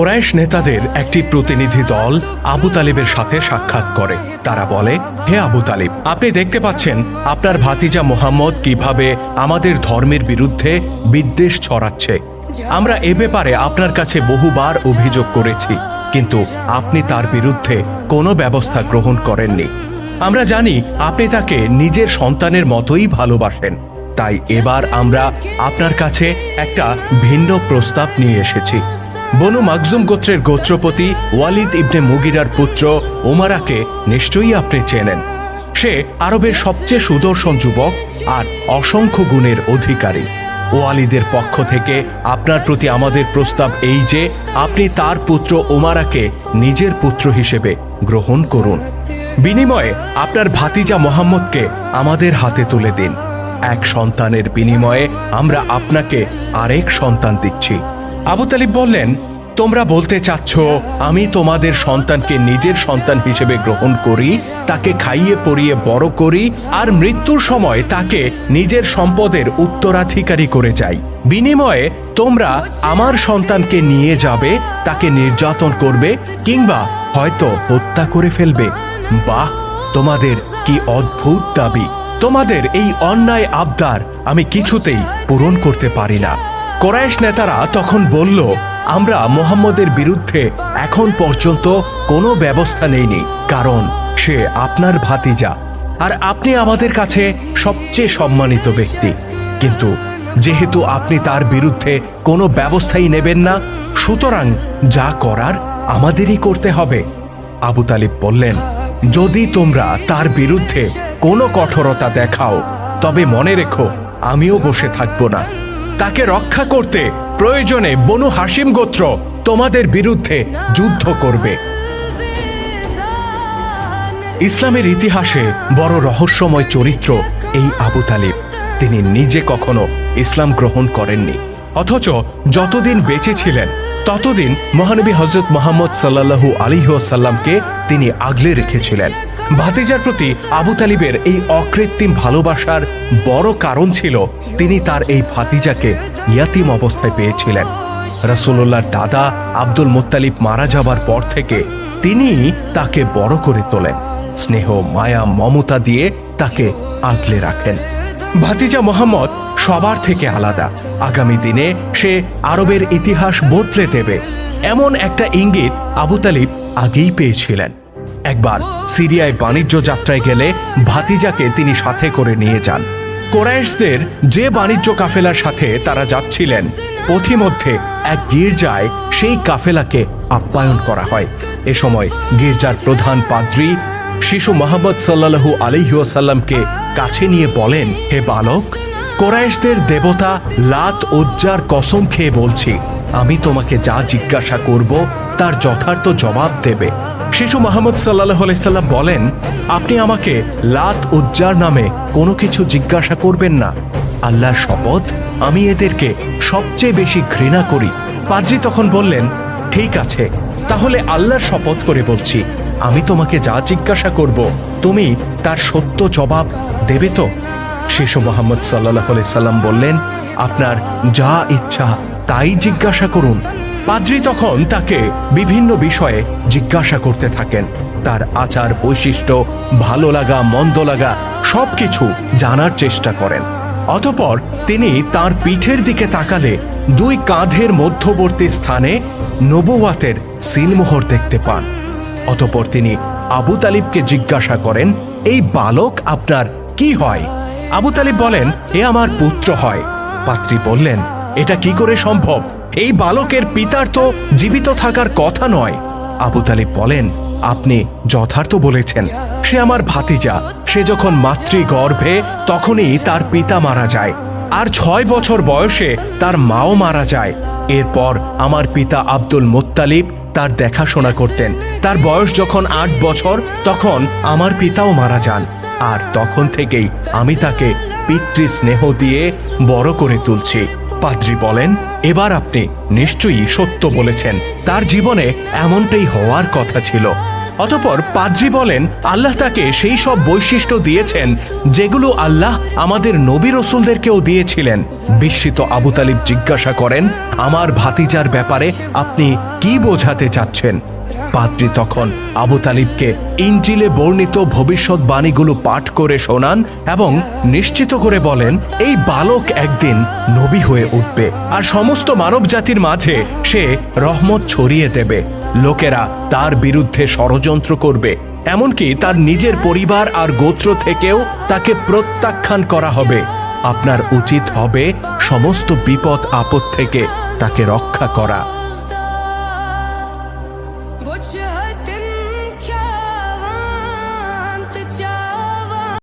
কোরাইশ নেতাদের একটি প্রতিনিধি দল আবু তালিবের সাথে সাক্ষাৎ করে। তারা বলে, হে আবু তালিব, আপনি দেখতে পাচ্ছেন আপনার ভাতিজা মোহাম্মদ কীভাবে আমাদের ধর্মের বিরুদ্ধে বিদ্বেষ ছড়াচ্ছে। আমরা এ ব্যাপারে আপনার কাছে বহুবার অভিযোগ করেছি, কিন্তু আপনি তার বিরুদ্ধে কোনো ব্যবস্থা গ্রহণ করেননি। আমরা জানি আপনি তাকে নিজের সন্তানের মতোই ভালোবাসেন। তাই এবার আমরা আপনার কাছে একটা ভিন্ন প্রস্তাব নিয়ে এসেছি। বনু মাকজুম গোত্রের গোত্রপতি ওয়ালিদ ইবনে মুগিরার পুত্র ওমারাকে নিশ্চয়ই আপনি চেনেন। সে আরবের সবচেয়ে সুদর্শন যুবক আর অসংখ্য গুণের অধিকারী। ওয়ালিদের পক্ষ থেকে আপনার প্রতি আমাদের প্রস্তাব এই যে, আপনি তার পুত্র ওমারাকে নিজের পুত্র হিসেবে গ্রহণ করুন। বিনিময়ে আপনার ভাতিজা মোহাম্মদকে আমাদের হাতে তুলে দিন। এক সন্তানের বিনিময়ে আমরা আপনাকে আরেক সন্তান দিচ্ছি। আবু তালিব বললেন, তোমরা বলতে চাচ্ছ, আমি তোমাদের সন্তানকে নিজের সন্তান হিসেবে গ্রহণ করি, তাকে খাইয়ে পরিয়ে বড় করি, আর মৃত্যুর সময় তাকে নিজের সম্পদের উত্তরাধিকারী করে যাই বিনিময়ে তোমরা আমার সন্তানকে নিয়ে যাবে, তাকে নির্যাতন করবে, কিংবা হয়তো হত্যা করে ফেলবে। বাহ, তোমাদের কি অদ্ভুত দাবি। তোমাদের এই অন্যায় আবদার আমি কিছুতেই পূরণ করতে পারি না। কোরাইশ নেতারা তখন বলল, আমরা মোহাম্মদের বিরুদ্ধে এখন পর্যন্ত কোনো ব্যবস্থা নেইনি, কারণ সে আপনার ভাতিজা আর আপনি আমাদের কাছে সবচেয়ে সম্মানিত ব্যক্তি। কিন্তু যেহেতু আপনি তার বিরুদ্ধে কোনো ব্যবস্থাই নেবেন না, সুতরাং যা করার আমাদেরই করতে হবে। আবু তালিব বললেন, যদি তোমরা তার বিরুদ্ধে কোনো কঠোরতা দেখাও, তবে মনে রেখো, আমিও বসে থাকব না। তাকে রক্ষা করতে প্রয়োজনে বনু হাসিম গোত্র তোমাদের বিরুদ্ধে যুদ্ধ করবে। ইসলামের ইতিহাসে বড় রহস্যময় চরিত্র এই আবু তালিব। তিনি নিজে কখনো ইসলাম গ্রহণ করেননি। অথচ যতদিন বেঁচে ছিলেন, ততদিন মহানবী হজরত মোহাম্মদ সাল্লাল্লাহু আলিহাসাল্লামকে তিনি আগলে রেখেছিলেন। ভাতিজার প্রতি আবু তালিবের এই অকৃত্রিম ভালোবাসার বড় কারণ ছিল তিনি তার এই ভাতিজাকে ইয়াতিম অবস্থায় পেয়েছিলেন। রাসূলুল্লাহর দাদা আব্দুল মোত্তালিব মারা যাবার পর থেকে তিনি তাকে বড় করে তোলেন। স্নেহ, মায়া, মমতা দিয়ে তাকে আগলে রাখেন। ভাতিজা মোহাম্মদ সবার থেকে আলাদা। আগামী দিনে সে আরবের ইতিহাস বদলে দেবে। এমন একটা ইঙ্গিত আবু তালিব আগেই পেয়েছিলেন। একবার সিরিয়ায় বাণিজ্য যাত্রায় গেলে ভাতিজাকে তিনি সাথে করে নিয়ে যান। কোরাইশদের যে বাণিজ্য কাফেলার সাথে তারা যাচ্ছিলেন, পথিমধ্যে এক গির্জায় সেই কাফেলাকে আপ্যায়ন করা হয়। এ সময় গির্জার প্রধান পাদ্রী শিশু মোহাম্মদ সাল্লাল্লাহু আলহিউসাল্লামকে কাছে নিয়ে বলেন, হে বালক, কোরাইশদের দেবতা লাত, উজ্জার, কসম খেয়ে বলছি, আমি তোমাকে যা জিজ্ঞাসা করব তার যথার্থ জবাব দেবে। শিশু মোহাম্মদ সাল্লাহ আলাইসাল্লাম বলেন, আপনি আমাকে লাত উজ্জার নামে কোনো কিছু জিজ্ঞাসা করবেন না। আল্লাহর শপথ, আমি এদেরকে সবচেয়ে বেশি ঘৃণা করি। পাদ্রি তখন বললেন, ঠিক আছে, তাহলে আল্লাহর শপথ করে বলছি। আমি তোমাকে যা জিজ্ঞাসা করব, তুমি তার সত্য জবাব দেবে তো? শিশু মোহাম্মদ সাল্লাহ সাল্লাম বললেন, আপনার যা ইচ্ছা তাই জিজ্ঞাসা করুন। পাদ্রি তখন তাকে বিভিন্ন বিষয়ে জিজ্ঞাসা করতে থাকেন। তার আচার বৈশিষ্ট্য, ভালো লাগা, মন্দ লাগা, সবকিছু জানার চেষ্টা করেন। অতপর তিনি তার পিঠের দিকে তাকালে দুই কাঁধের মধ্যবর্তী স্থানে নবুয়াতের সিলমোহর দেখতে পান। অতপর তিনি আবু তালিবকে জিজ্ঞাসা করেন, এই বালক আপনার কি হয়? আবু তালিব বলেন, এ আমার পুত্র হয়। পাত্রী বললেন, এটা কি করে সম্ভব? এই বালকের পিতার তো জীবিত থাকার কথা নয়। আবু তালিব বলেন, আপনি যথার্থ বলেছেন, সে আমার ভাতিজা। সে যখন মাতৃগর্ভে, তখনই তার পিতা মারা যায়। আর ছয় বছর বয়সে তার মাও মারা যায়। এরপর আমার পিতা আব্দুল মোত্তালিব তার দেখাশোনা করতেন। তার বয়স যখন আট বছর, তখন আমার পিতাও মারা যান। আর তখন থেকেই আমি তাকে পিতৃ স্নেহ দিয়ে বড় করে তুলছি। পাদ্রি বলেন, এবার আপনি নিশ্চয়ই সত্য বলেছেন। তার জীবনে এমনটাই হওয়ার কথা ছিল। অতপর পাদ্রি বলেন, আল্লাহ তাকে সেই সব বৈশিষ্ট্য দিয়েছেন, যেগুলো আল্লাহ আমাদের নবী রসুলদেরকেও দিয়েছিলেন। বিস্মিত আবু তালিব জিজ্ঞাসা করেন, আমার ভাতিজার ব্যাপারে আপনি কি বোঝাতে চাচ্ছেন? পাদ্রি তখন আবু তালিবকে ইঞ্জিলে বর্ণিত ভবিষ্যৎবাণীগুলো পাঠ করে শোনান এবং নিশ্চিত করে বলেন, এই বালক একদিন নবী হয়ে উঠবে আর সমস্ত মানব জাতির মাঝে সে রহমত ছড়িয়ে দেবে। লোকেরা তার বিরুদ্ধে ষড়যন্ত্র করবে। এমনকি তার নিজের পরিবার আর গোত্র থেকেও তাকে প্রত্যাখ্যান করা হবে। আপনার উচিত হবে সমস্ত বিপদ আপদ থেকে তাকে রক্ষা করা।